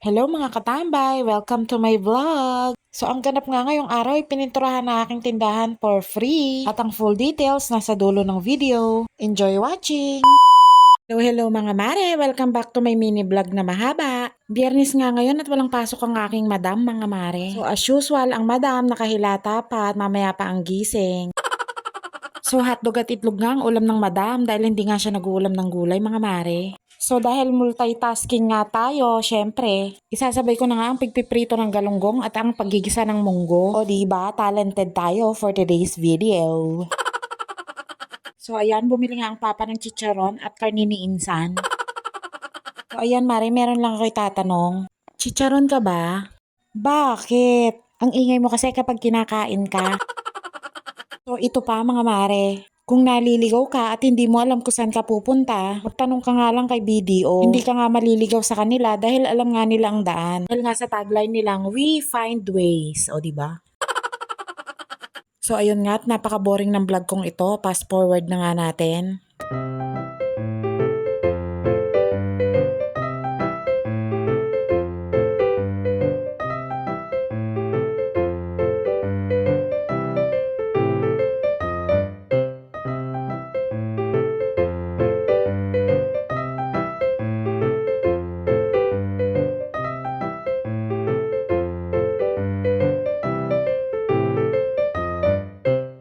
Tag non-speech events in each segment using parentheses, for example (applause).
Hello mga katambay! Welcome to my vlog! So ang ganap nga ngayong araw ay pininturahan na aking tindahan for free. At ang full details nasa dulo ng video. Enjoy watching! Hello, hello mga mare! Welcome back to my mini vlog na mahaba. Biyernes nga ngayon at walang pasok ang aking madam mga mare. So as usual, ang madam nakahilata pa at mamaya pa ang gising. So hotdog at itlog nga ang ulam ng madam dahil hindi nga siya nag-uulam ng gulay mga mare. So dahil multitasking nga tayo, syempre, isasabay ko na nga ang pigpiprito ng galunggong at ang paggigisa ng munggo. O di ba, talented tayo for today's video. so ayan, bumili nga ang papa ng chicharon at karni ni Insan. So ayan, Mari, meron lang ako itatanong. Chicharon ka ba? Bakit? Ang ingay mo kasi kapag kinakain ka. So ito pa mga mare, kung naliligaw ka at hindi mo alam kung saan ka pupunta, magtanong ka nga lang kay BDO. Hindi ka nga maliligaw sa kanila dahil alam nga nila ang daan. Dahil nga sa tagline nilang, we find ways. O, di ba? So ayun nga, at napaka-boring ng vlog kong ito. Fast forward na nga natin.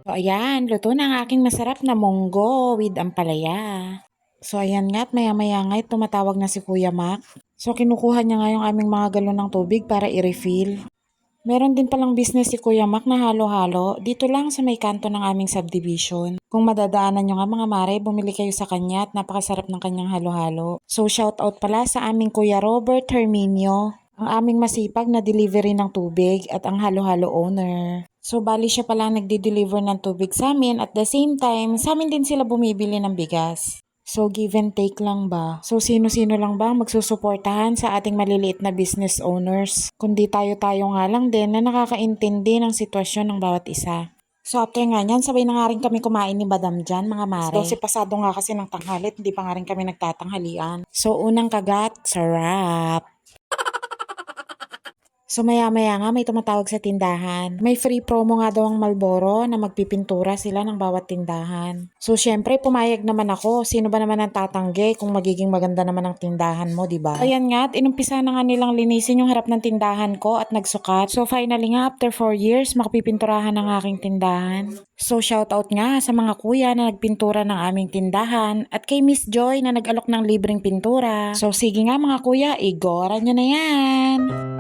So ayan, luto na ang aking masarap na munggo with ampalaya. So ayan nga at maya maya nga ay tumatawag na si Kuya Mac. So kinukuha niya nga yung aming mga galon ng tubig para i-refill. Meron din palang business si Kuya Mac na halo-halo dito lang sa may kanto ng aming subdivision. Kung madadaanan nyo nga mga mare, bumili kayo sa kanya at napakasarap ng kanyang halo-halo. So shout out pala sa aming Kuya Robert Herminio, ang aming masipag na delivery ng tubig at ang halo-halo owner. So, bali siya pala nagdi-deliver ng tubig sa amin at the same time, sa amin din sila bumibili ng bigas. So, give and take lang ba? So, sino-sino lang ba magsusuportahan sa ating maliliit na business owners? Kundi tayo-tayo nga lang din na nakakaintindi ng sitwasyon ng bawat isa. So, after nga niyan, sabay na nga rin kami kumain ni Madam Jan, mga mare. So, si pasado nga kasi ng tanghalit, hindi pa nga rin kami nagtatanghalian. So, unang kagat, sarap. So maya-maya nga may tumatawag sa tindahan. May free promo nga daw ang Malboro na magpipintura sila ng bawat tindahan. So syempre pumayag naman ako. Sino ba naman ang tatanggi kung magiging maganda naman ang tindahan mo, di ba? Ayan nga at inumpisa na nga nilang linisin yung harap ng tindahan ko at nagsukat. So finally nga after 4 years makapipinturahan ang aking tindahan. So shoutout nga sa mga kuya na nagpintura ng aming tindahan at kay Miss Joy na nag-alok ng libreng pintura. So sige nga mga kuya, igora nyo na yan!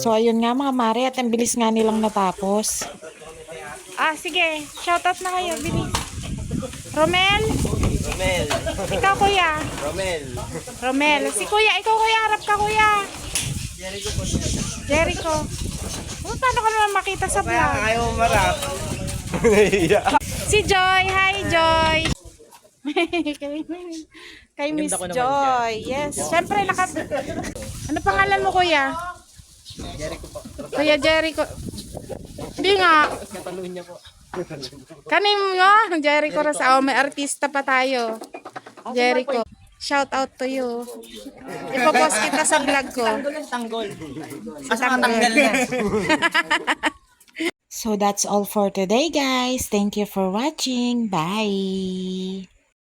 So ayun nga mga mare at ang bilis nga nilang natapos. Ah, sige. Shoutout na kayo, bilis. Romel? Romel. Ikaw kuya. Romel. Romel. Si kuya, ikaw kuya, harap ka kuya. Jericho. Oh, paano ka naman makita sa Kaya vlog? ayaw marap. Nahiya. Si Joy. Hi, Joy. kay, kay Miss Joy. Yes. Siyempre, naka... Ano pangalan mo, kuya? Jericho po. Kuya Jericho. Hindi nga. Katanungin niya po. Kanin mo, Jericho Rasao. May artista pa tayo. Jericho. Shout out to you. Ipopost kita sa vlog ko. Tanggol. Na. (laughs) So that's all for today guys. Thank you for watching. Bye!